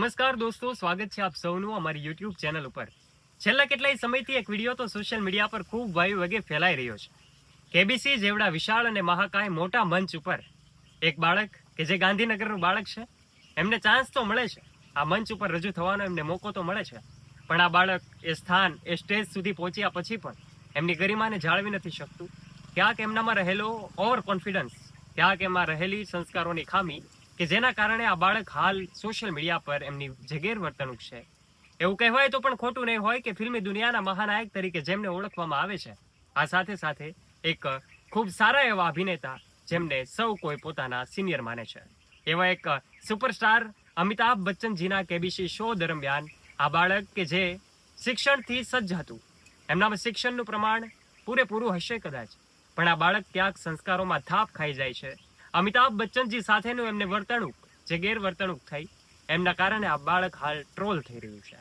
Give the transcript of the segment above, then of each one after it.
નમસ્કાર દોસ્તો, સ્વાગત છે આપ સૌનું અમારી યુટ્યુબ ચેનલ ઉપર. છેલ્લા કેટલાય સમયથી એક વીડિયો તો સોશિયલ મીડિયા પર ખૂબ વાયુ વેગે ફેલાઈ રહ્યો છે. કેબીસી જેવડા વિશાળ અને મહાકાય મોટા મંચ ઉપર. એક બાળક કે જે ગાંધીનગરનું બાળક છે, એમને ચાન્સ તો મળે છે. આ મંચ ઉપર રજૂ થવાનો એમને મોકો તો મળે છે. પણ આ બાળક એ સ્થાન, એ સ્ટેજ સુધી પહોંચ્યા પછી પણ એમની ગરિમાને જાળવી નથી શકતું. ક્યાંક એમનામાં રહેલો ઓવર કોન્ફિડન્સ ક્યાંક એમાં રહેલી સંસ્કારોની ખામી કે જેના કારણે આ બાળક હાલ સોશિયલ મીડિયા પર એમની જે ગેરવર્તણૂક છે. એવું કહેવાય તો પણ ખોટું નહીં હોય કે ફિલ્મી દુનિયાના મહાનાયક તરીકે જેમને ઓળખવામાં આવે છે, આ સાથે સાથે એક ખૂબ સારા એવા અભિનેતા જેમને સૌ કોઈ પોતાના સિનિયર માને છે. એવા એક સુપરસ્ટાર અમિતાભ બચ્ચનજીના કેબીસી શો દરમિયાન આ બાળક કે જે શિક્ષણથી સજ્જ હતું, એમનામાં શિક્ષણનું પ્રમાણ પૂરેપૂરું હશે કદાચ, પણ આ બાળક ક્યાંક સંસ્કારોમાં થાપ ખાઈ જાય છે અમિતાભ બચ્ચનજી સાથેનું એમને વર્તણૂક, જે ગેરવર્તણૂક થઈ, એમના કારણે આ બાળક હાલ ટ્રોલ થઈ રહ્યું છે.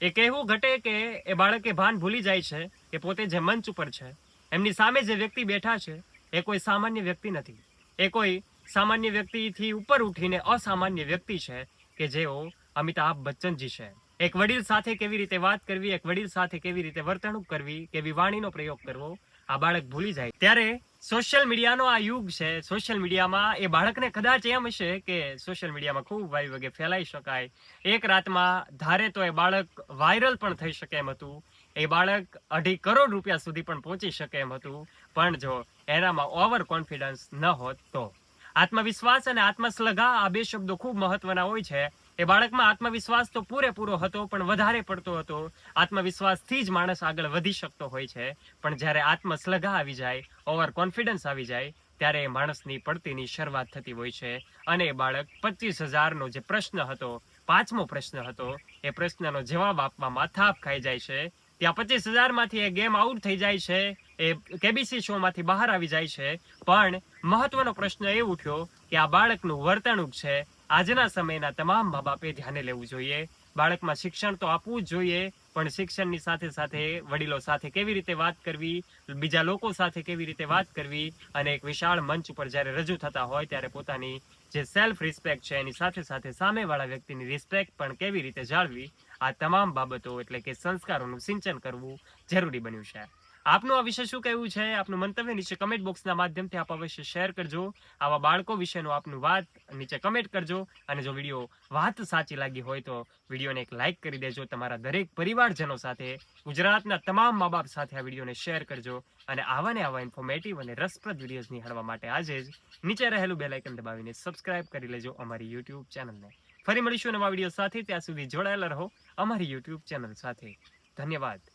એ કહેવું ઘટે કે એ બાળકે ભાન ભૂલી જાય છે કે પોતે જે મંચ ઉપર છે, એમની સામે જે વ્યક્તિ બેઠા છે, એ કોઈ સામાન્ય વ્યક્તિ નથી. એ કોઈ સામાન્ય વ્યક્તિથી ઉપર ઉઠીને અસામાન્ય વ્યક્તિ છે કે જેઓ અમિતાભ બચ્ચનજી છે. એક વડીલ સાથે કેવી રીતે વાત કરવી, એક વડીલ સાથે કેવી રીતે વર્તણૂક કરવી, કેવી વાણીનો પ્રયોગ કરવો, આ બાળક ભૂલી જાય. ત્યારે સોશિયલ મીડિયાનો આ યુગ છે. સોશિયલ મીડિયામાં એ બાળકને કદાચ એમ હશે કે સોશિયલ મીડિયામાં ખૂબ વાયુ વગે ફેલાઈ શકાય. એક રાતમાં ધારે તો એ બાળક વાયરલ પણ થઈ શકે એમ હતું. એ બાળક અઢી કરોડ રૂપિયા સુધી પણ પહોંચી શકે એમ હતું. પણ જો એનામાં ઓવર કોન્ફિડન્સ ન હોત તો. આત્મવિશ્વાસ અને આત્મશ્લઘા આ બે શબ્દો ખૂબ મહત્વના હોય છે. એ બાળકમાં આત્મવિશ્વાસ તો પૂરેપૂરો હતો, પણ વધારે પડતો હતો. આત્મવિશ્વાસથી જ માણસ આગળ વધી શકતો હોય છે. પણ જ્યારે આત્મશ્લઘા આવી જાય, ઓવર કોન્ફિડન્સ આવી જાય, ત્યારે એ માણસની પડતીની શરૂઆત થતી હોય છે. અને એ બાળક પચીસ હજારનો જે પ્રશ્ન હતો, પાંચમો પ્રશ્ન હતો, એ પ્રશ્નનો જવાબ આપવામાં થાપ ખાઈ જાય છે. ત્યાં પચીસ હજારમાંથી એ ગેમ આઉટ થઈ જાય છે, એ કેબીસી શોમાંથી બહાર આવી જાય છે. પણ મહત્વનો પ્રશ્ન એ ઉઠ્યો કે આ બાળકનું વર્તણૂક છે આજના સમયના તમામ મા બાપે ધ્યાને લેવું જોઈએ. બાળકમાં શિક્ષણ તો આપવું જ જોઈએ, પણ શિક્ષણની સાથે સાથે વડીલો સાથે કેવી રીતે વાત કરવી, બીજા લોકો સાથે કેવી રીતે વાત કરવી અને એક વિશાળ મંચ ઉપર જ્યારે રજૂ થતા હોય ત્યારે પોતાની જે સેલ્ફ રિસ્પેક્ટ છે એની સાથે સાથે સામેવાળા વ્યક્તિની રિસ્પેક્ટ પણ કેવી રીતે જાળવી, આ તમામ બાબતો એટલે કે સંસ્કારોનું સિંચન કરવું જરૂરી બન્યું છે. આપનું આ વિશે શું કહેવું છે? આપનું મંતવ્ય નીચે કમેન્ટ બોક્સના માધ્યમથી આપ અવશ્ય શેર કરજો. આવા બાળકો વિશેનું આપનું વાત નીચે કમેન્ટ કરજો. અને જો વીડિયો વાત સાચી લાગી હોય તો વિડીયોને એક લાઇક કરી દેજો. તમારા દરેક પરિવારજનો સાથે, ગુજરાતના તમામ મા બાપ સાથે આ વિડીયોને શેર કરજો. અને આવા ને આવા ઇન્ફોર્મેટિવ અને રસપ્રદ વિડીયોઝ નિહાળવા માટે આજે જ નીચે રહેલું બેલાઇકન દબાવીને સબસ્ક્રાઇબ કરી લેજો અમારી યુટ્યુબ ચેનલને ફરી મળીશું નવા વીડિયો સાથે. ત્યાં સુધી જોડાયેલા રહો અમારી યુટ્યુબ ચેનલ સાથે. ધન્યવાદ.